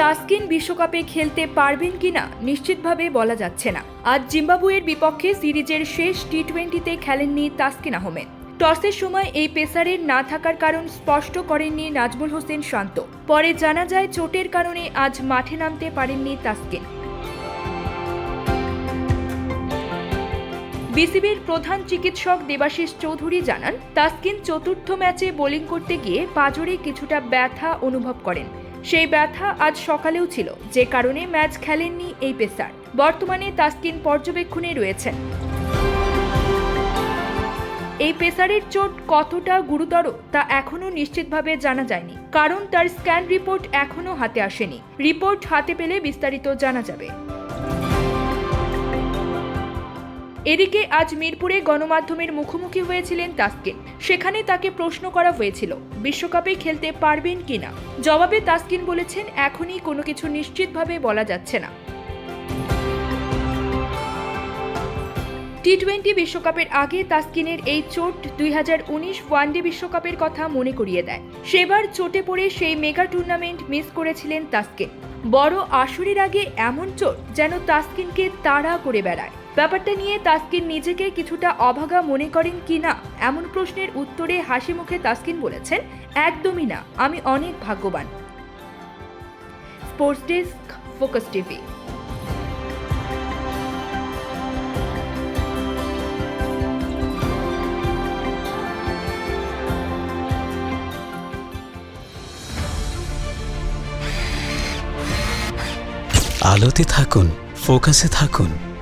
তাসকিন বিশ্বকাপে খেলতে পারবেন কিনা নিশ্চিতভাবে বলা যাচ্ছে না। আজ জিম্বাবুয়ের বিপক্ষে সিরিজের শেষ টি টোয়েন্টিতে খেলেননি তাসকিন আহমেদ। টসের সময় এই পেসারের না থাকার কারণ স্পষ্ট করেননি নাজমুল হোসেন শান্ত। পরে জানা যায় চোটের কারণে আজ মাঠে নামতে পারেননি তাসকিন। বিসিবির প্রধান চিকিৎসক দেবাশিস চৌধুরী জানান, তাসকিন চতুর্থ ম্যাচে বোলিং করতে গিয়ে পাজরে কিছুটা ব্যথা অনুভব করেন। সেই ব্যথা আজ সকালেও ছিল, যে কারণে ম্যাচ খেলেননি এই পেসার। বর্তমানে তাসকিন পর্যবেক্ষণে রয়েছেন। এই পেসারের চোট কতটা গুরুতর তা এখনও নিশ্চিতভাবে জানা যায়নি, কারণ তার স্ক্যান রিপোর্ট এখনও হাতে আসেনি। রিপোর্ট হাতে পেলে বিস্তারিত জানা যাবে। এদিকে আজ মিরপুরে গণমাধ্যমের মুখোমুখি হয়েছিলেন তাসকিন। সেখানে তাকে প্রশ্ন করা হয়েছিল, বিশ্বকাপে খেলতে পারবেন কিনা? জবাবে তাসকিন বলেছেন, এখনই কোনো কিছু নিশ্চিতভাবে বলা যাচ্ছে না। টি টোয়েন্টি বিশ্বকাপের আগে তাসকিনের এই চোট দুই হাজার উনিশ ওয়ানডে বিশ্বকাপের কথা মনে করিয়ে দেয়। সেবার চোটে পড়ে সেই মেগা টুর্নামেন্ট মিস করেছিলেন তাসকিন। বড় আসরের আগে এমন চোট যেন তাসকিনকে তাড়া করে বেড়ায়। ব্যাপারটা নিয়ে তাসকিন নিজেকে কিছুটা অভাগা মনে করেন কি না, এমন প্রশ্নের উত্তরে হাসি মুখে তাসকিন বলেছেন, একদমই না, আমি অনেক ভাগ্যবান। Sports desk, focus TV. আলোতে থাকুন, ফোকাসে থাকুন।